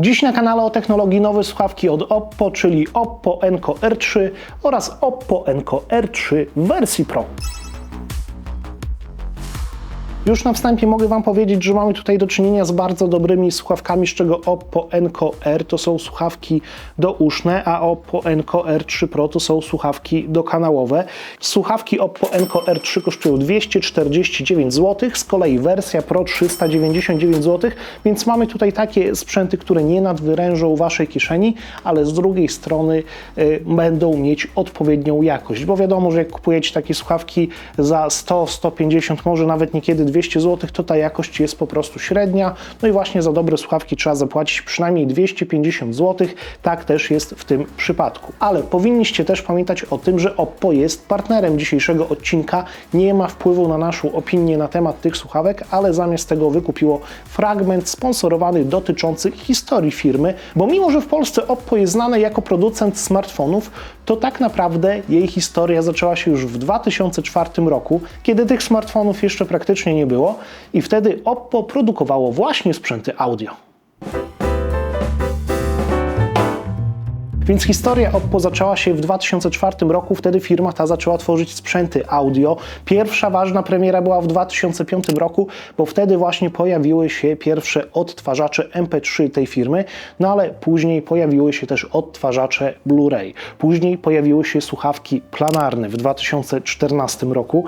Dziś na kanale o technologii nowe słuchawki od Oppo, czyli Oppo Enco R3 oraz Oppo Enco R3 w wersji Pro. Już na wstępie mogę Wam powiedzieć, że mamy tutaj do czynienia z bardzo dobrymi słuchawkami, z czego Oppo Enco R to są słuchawki douszne, a Oppo Enco R3 Pro to są słuchawki dokanałowe. Słuchawki Oppo Enco R3 kosztują 249 zł, z kolei wersja Pro 399 zł, więc mamy tutaj takie sprzęty, które nie nadwyrężą Waszej kieszeni, ale z drugiej strony y, będą mieć odpowiednią jakość, bo wiadomo, że jak kupujecie takie słuchawki za 100, 150, może nawet niekiedy 200 zł, to ta jakość jest po prostu średnia. No i właśnie za dobre słuchawki trzeba zapłacić przynajmniej 250 zł. Tak też jest w tym przypadku. Ale powinniście też pamiętać o tym, że Oppo jest partnerem dzisiejszego odcinka. Nie ma wpływu na naszą opinię na temat tych słuchawek, ale zamiast tego wykupiło fragment sponsorowany dotyczący historii firmy, bo mimo, że w Polsce Oppo jest znane jako producent smartfonów, to tak naprawdę jej historia zaczęła się już w 2004 roku, kiedy tych smartfonów jeszcze praktycznie nie było i wtedy Oppo produkowało właśnie sprzęty audio. Więc historia Oppo zaczęła się w 2004 roku, wtedy firma ta zaczęła tworzyć sprzęty audio. Pierwsza ważna premiera była w 2005 roku, bo wtedy właśnie pojawiły się pierwsze odtwarzacze MP3 tej firmy, no ale później pojawiły się też odtwarzacze Blu-ray. Później pojawiły się słuchawki planarne w 2014 roku.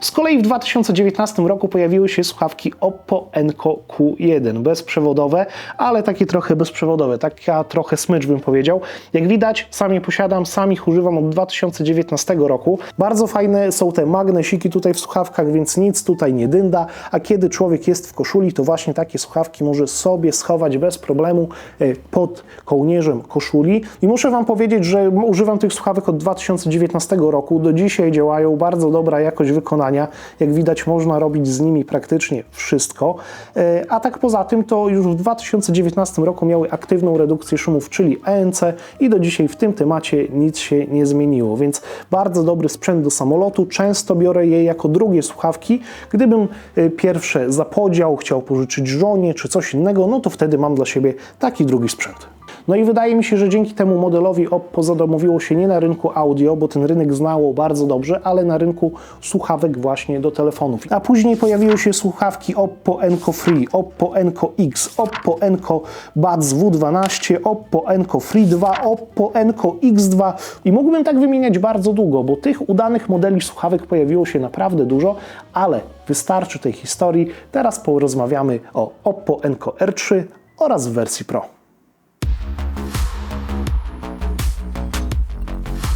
Z kolei w 2019 roku pojawiły się słuchawki Oppo Enco Q1, bezprzewodowe, ale takie trochę bezprzewodowe, taka trochę smycz bym powiedział. Jak widać, sam je posiadam, sam ich używam od 2019 roku. Bardzo fajne są te magnesiki tutaj w słuchawkach, więc nic tutaj nie dynda, a kiedy człowiek jest w koszuli, to właśnie takie słuchawki może sobie schować bez problemu e, pod kołnierzem koszuli. I muszę Wam powiedzieć, że używam tych słuchawek od 2019 roku. Do dzisiaj działają, bardzo dobra jakość wykonania. Jak widać, można robić z nimi praktycznie wszystko. E, A tak poza tym, to już w 2019 roku miały aktywną redukcję szumów, czyli ENC i do dzisiaj w tym temacie nic się nie zmieniło, więc bardzo dobry sprzęt do samolotu. Często biorę je jako drugie słuchawki. Gdybym y, pierwsze zapodział, chciał pożyczyć żonie czy coś innego, no to wtedy mam dla siebie taki drugi sprzęt. No i wydaje mi się, że dzięki temu modelowi Oppo zadomowiło się nie na rynku audio, bo ten rynek znało bardzo dobrze, ale na rynku słuchawek właśnie do telefonów. A później pojawiły się słuchawki Oppo Enco Free, Oppo Enco X, Oppo Enco Buds W12, Oppo Enco Free 2, Oppo Enco X2 i mógłbym tak wymieniać bardzo długo, bo tych udanych modeli słuchawek pojawiło się naprawdę dużo, ale wystarczy tej historii. Teraz porozmawiamy o Oppo Enco R3 oraz w wersji Pro.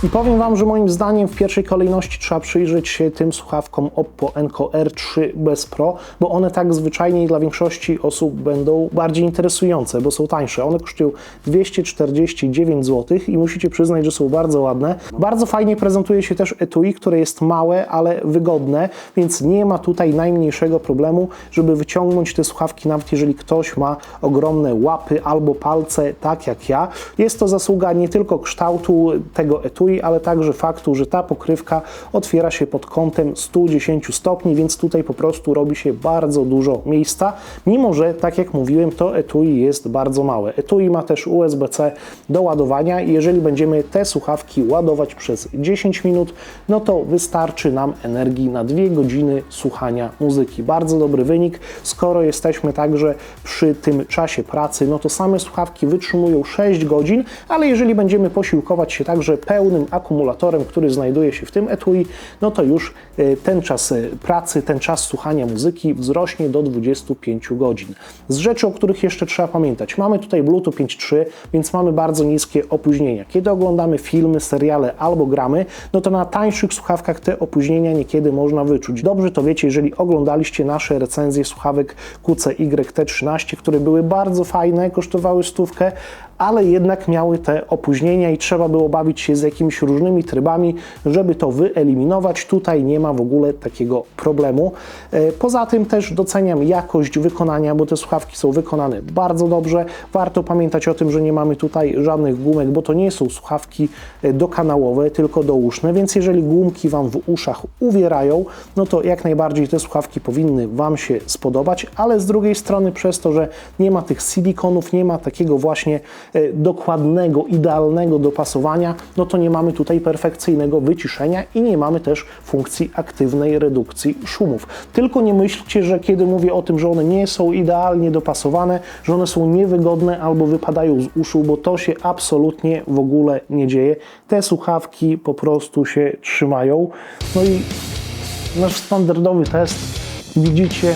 I powiem Wam, że moim zdaniem w pierwszej kolejności trzeba przyjrzeć się tym słuchawkom Oppo Enco R3 bez Pro, bo one tak zwyczajnie dla większości osób będą bardziej interesujące, bo są tańsze. One kosztują 249 zł i musicie przyznać, że są bardzo ładne. Bardzo fajnie prezentuje się też etui, które jest małe, ale wygodne, więc nie ma tutaj najmniejszego problemu, żeby wyciągnąć te słuchawki, nawet jeżeli ktoś ma ogromne łapy albo palce, tak jak ja. Jest to zasługa nie tylko kształtu tego etui, ale także faktu, że ta pokrywka otwiera się pod kątem 110 stopni, więc tutaj po prostu robi się bardzo dużo miejsca, mimo że, tak jak mówiłem, to etui jest bardzo małe. Etui ma też USB-C do ładowania i jeżeli będziemy te słuchawki ładować przez 10 minut, no to wystarczy nam energii na 2 godziny słuchania muzyki. Bardzo dobry wynik. Skoro jesteśmy także przy tym czasie pracy, no to same słuchawki wytrzymują 6 godzin, ale jeżeli będziemy posiłkować się także pełnym akumulatorem, który znajduje się w tym etui, no to już e, ten czas e, pracy, ten czas słuchania muzyki wzrośnie do 25 godzin. Z rzeczy, o których jeszcze trzeba pamiętać, mamy tutaj Bluetooth 5.3, więc mamy bardzo niskie opóźnienia. Kiedy oglądamy filmy, seriale albo gramy, no to na tańszych słuchawkach te opóźnienia niekiedy można wyczuć. Dobrze to wiecie, jeżeli oglądaliście nasze recenzje słuchawek QCY-T13, które były bardzo fajne, kosztowały stówkę, ale jednak miały te opóźnienia i trzeba było bawić się z jakimiś jakimiś różnymi trybami, żeby to wyeliminować. Tutaj nie ma w ogóle takiego problemu. E, Poza tym też doceniam jakość wykonania, bo te słuchawki są wykonane bardzo dobrze. Warto pamiętać o tym, że nie mamy tutaj żadnych gumek, bo to nie są słuchawki e, dokanałowe, tylko douszne, więc jeżeli gumki Wam w uszach uwierają, no to jak najbardziej te słuchawki powinny Wam się spodobać, ale z drugiej strony przez to, że nie ma tych silikonów, nie ma takiego właśnie e, dokładnego, idealnego dopasowania, no to nie mamy tutaj perfekcyjnego wyciszenia i nie mamy też funkcji aktywnej redukcji szumów. Tylko nie myślcie, że kiedy mówię o tym, że one nie są idealnie dopasowane, że one są niewygodne albo wypadają z uszu, bo to się absolutnie w ogóle nie dzieje. Te słuchawki po prostu się trzymają. No i nasz standardowy test widzicie,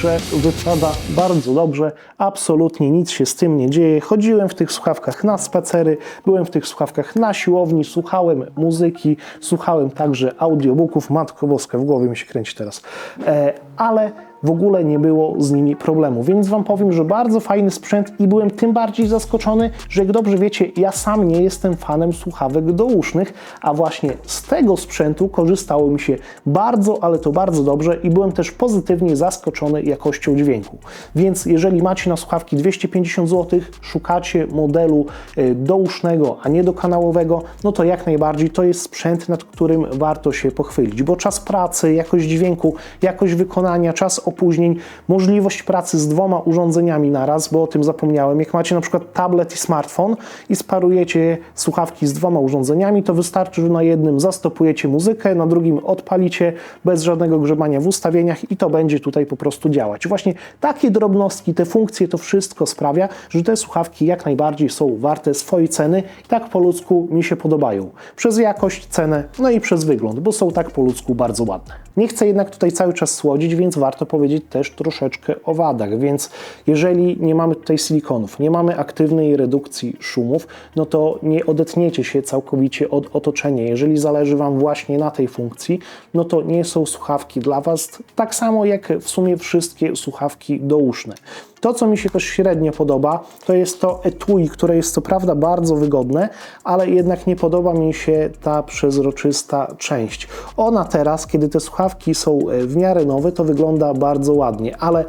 że wypada bardzo dobrze, absolutnie nic się z tym nie dzieje. Chodziłem w tych słuchawkach na spacery, byłem w tych słuchawkach na siłowni, słuchałem muzyki, słuchałem także audiobooków, Matko Boska, w głowie mi się kręci teraz, e, ale w ogóle nie było z nimi problemu. Więc Wam powiem, że bardzo fajny sprzęt i byłem tym bardziej zaskoczony, że jak dobrze wiecie, ja sam nie jestem fanem słuchawek dousznych, a właśnie z tego sprzętu korzystało mi się bardzo, ale to bardzo dobrze i byłem też pozytywnie zaskoczony jakością dźwięku. Więc jeżeli macie na słuchawki 250 zł, szukacie modelu y, dousznego, a nie dokanałowego, no to jak najbardziej to jest sprzęt, nad którym warto się pochwylić, bo czas pracy, jakość dźwięku, jakość wykonania, czas opóźnień, możliwość pracy z dwoma urządzeniami naraz, bo o tym zapomniałem. Jak macie na przykład tablet i smartfon i sparujecie słuchawki z dwoma urządzeniami, to wystarczy, że na jednym zastopujecie muzykę, na drugim odpalicie bez żadnego grzebania w ustawieniach i to będzie tutaj po prostu działać. Właśnie takie drobnostki, te funkcje, to wszystko sprawia, że te słuchawki jak najbardziej są warte swojej ceny i tak po ludzku mi się podobają. Przez jakość, cenę, no i przez wygląd, bo są tak po ludzku bardzo ładne. Nie chcę jednak tutaj cały czas słodzić, więc warto powiedzieć też troszeczkę o wadach. Więc jeżeli nie mamy tutaj silikonów, nie mamy aktywnej redukcji szumów, no to nie odetniecie się całkowicie od otoczenia. Jeżeli zależy Wam właśnie na tej funkcji, no to nie są słuchawki dla Was, tak samo jak w sumie wszystkie słuchawki douszne. To, co mi się też średnio podoba, to jest to etui, które jest co prawda bardzo wygodne, ale jednak nie podoba mi się ta przezroczysta część. Ona teraz, kiedy te słuchawki są e, w miarę nowe, to wygląda bardzo ładnie, ale e,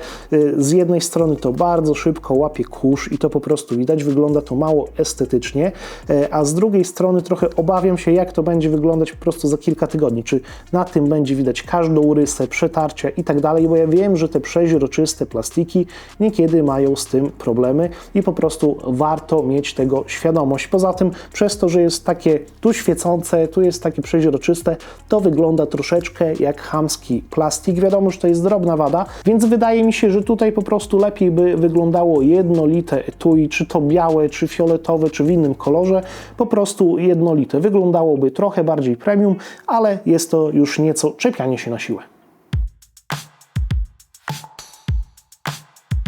z jednej strony to bardzo szybko łapie kurz i to po prostu widać, wygląda to mało estetycznie, e, a z drugiej strony trochę obawiam się, jak to będzie wyglądać po prostu za kilka tygodni. Czy na tym będzie widać każdą rysę, przetarcia i tak dalej, bo ja wiem, że te przeźroczyste plastiki niekiedy mają z tym problemy i po prostu warto mieć tego świadomość. Poza tym, przez to, że jest takie tu świecące, tu jest takie przeźroczyste, to wygląda troszeczkę jak chamski plastik. Wiadomo, że to jest drobna wada, więc wydaje mi się, że tutaj po prostu lepiej by wyglądało jednolite etui, czy to białe, czy fioletowe, czy w innym kolorze, po prostu jednolite. Wyglądałoby trochę bardziej premium, ale jest to już nieco czepianie się na siłę.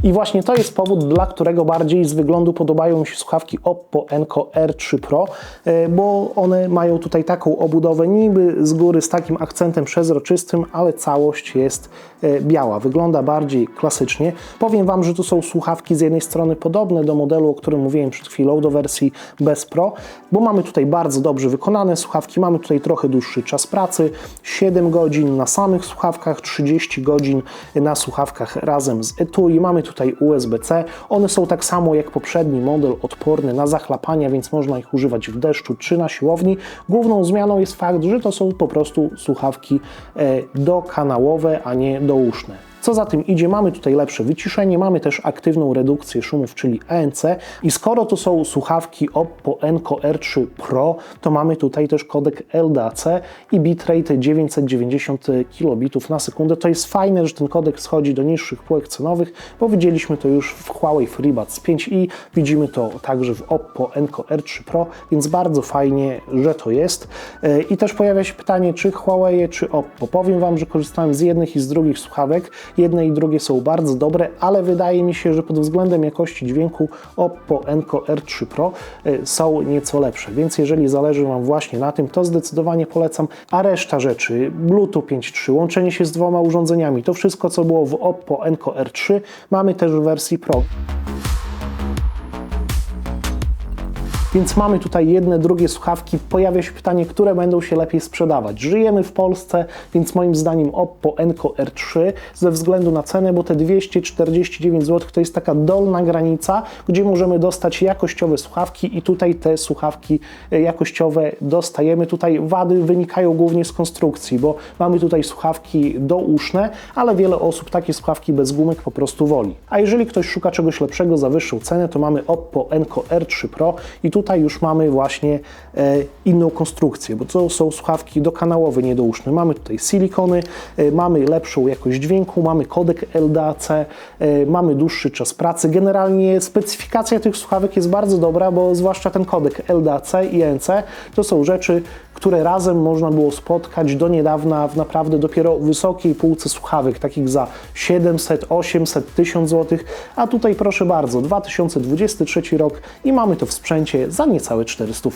I właśnie to jest powód, dla którego bardziej z wyglądu podobają mi się słuchawki Oppo Enco R3 Pro, e, bo one mają tutaj taką obudowę niby z góry z takim akcentem przezroczystym, ale całość jest e, biała. Wygląda bardziej klasycznie. Powiem Wam, że tu są słuchawki z jednej strony podobne do modelu, o którym mówiłem przed chwilą, do wersji bez Pro, bo mamy tutaj bardzo dobrze wykonane słuchawki, mamy tutaj trochę dłuższy czas pracy, 7 godzin na samych słuchawkach, 30 godzin na słuchawkach razem z etui, mamy tutaj USB-C. One są tak samo jak poprzedni model odporne na zachlapania, więc można ich używać w deszczu czy na siłowni. Główną zmianą jest fakt, że to są po prostu słuchawki e, dokanałowe, a nie douszne. Co za tym idzie, mamy tutaj lepsze wyciszenie, mamy też aktywną redukcję szumów, czyli ANC i skoro to są słuchawki Oppo Enco R3 Pro, to mamy tutaj też kodek LDAC i bitrate 990 kilobitów na sekundę. To jest fajne, że ten kodek schodzi do niższych półek cenowych, bo widzieliśmy to już w Huawei FreeBuds 5i, widzimy to także w Oppo Enco R3 Pro, więc bardzo fajnie, że to jest. E, I też pojawia się pytanie, czy Huawei, czy Oppo. Powiem Wam, że korzystałem z jednych i z drugich słuchawek. Jedne i drugie są bardzo dobre, ale wydaje mi się, że pod względem jakości dźwięku Oppo Enco R3 Pro y, są nieco lepsze. Więc jeżeli zależy Wam właśnie na tym, to zdecydowanie polecam. A reszta rzeczy, Bluetooth 5.3, łączenie się z dwoma urządzeniami, to wszystko, co było w Oppo Enco R3, mamy też w wersji Pro. Więc mamy tutaj jedne, drugie słuchawki. Pojawia się pytanie, które będą się lepiej sprzedawać. Żyjemy w Polsce, więc moim zdaniem Oppo Enco R3 ze względu na cenę, bo te 249 zł to jest taka dolna granica, gdzie możemy dostać jakościowe słuchawki i tutaj te słuchawki e, jakościowe dostajemy. Tutaj wady wynikają głównie z konstrukcji, bo mamy tutaj słuchawki douszne, ale wiele osób takie słuchawki bez gumek po prostu woli. A jeżeli ktoś szuka czegoś lepszego za wyższą cenę, to mamy Oppo Enco R3 Pro i tutaj już mamy właśnie e, inną konstrukcję, bo to są słuchawki dokanałowe, niedouszne. Mamy tutaj silikony, e, mamy lepszą jakość dźwięku, mamy kodek LDAC, e, mamy dłuższy czas pracy. Generalnie specyfikacja tych słuchawek jest bardzo dobra, bo zwłaszcza ten kodek LDAC i ENC to są rzeczy, które razem można było spotkać do niedawna w naprawdę dopiero wysokiej półce słuchawek, takich za 700, 800, 1000 zł, a tutaj proszę bardzo, 2023 rok i mamy to w sprzęcie za niecałe 400.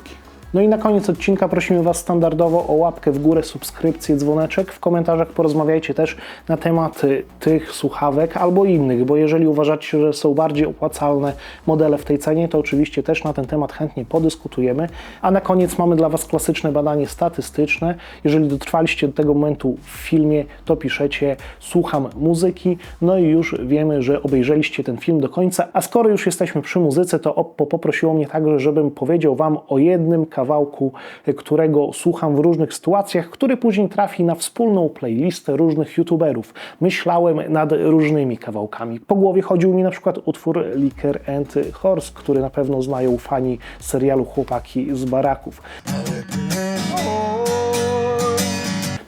No i na koniec odcinka prosimy Was standardowo o łapkę w górę, subskrypcję, dzwoneczek. W komentarzach porozmawiajcie też na temat y, tych słuchawek albo innych, bo jeżeli uważacie, że są bardziej opłacalne modele w tej cenie, to oczywiście też na ten temat chętnie podyskutujemy. A na koniec mamy dla Was klasyczne badanie statystyczne. Jeżeli dotrwaliście do tego momentu w filmie, to piszecie słucham muzyki, no i już wiemy, że obejrzeliście ten film do końca. A skoro już jesteśmy przy muzyce, to Oppo poprosiło mnie także, żebym powiedział Wam o jednym kawałku, którego słucham w różnych sytuacjach, który później trafi na wspólną playlistę różnych youtuberów. Myślałem nad różnymi kawałkami. Po głowie chodził mi na przykład utwór Liquor and Horse, który na pewno znają fani serialu Chłopaki z baraków.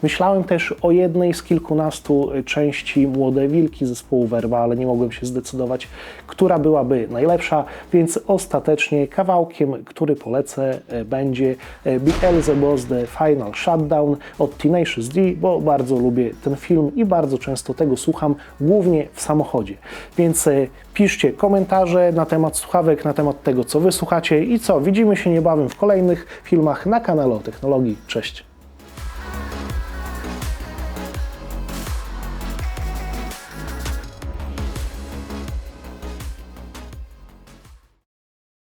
Myślałem też o jednej z kilkunastu części Młode Wilki zespołu Werba, ale nie mogłem się zdecydować, która byłaby najlepsza, więc ostatecznie kawałkiem, który polecę, e, będzie e, Beelzebub's The Final Shutdown od Tenacious D, bo bardzo lubię ten film i bardzo często tego słucham, głównie w samochodzie. Więc piszcie komentarze na temat słuchawek, na temat tego, co Wy słuchacie i co, widzimy się niebawem w kolejnych filmach na kanale o technologii. Cześć!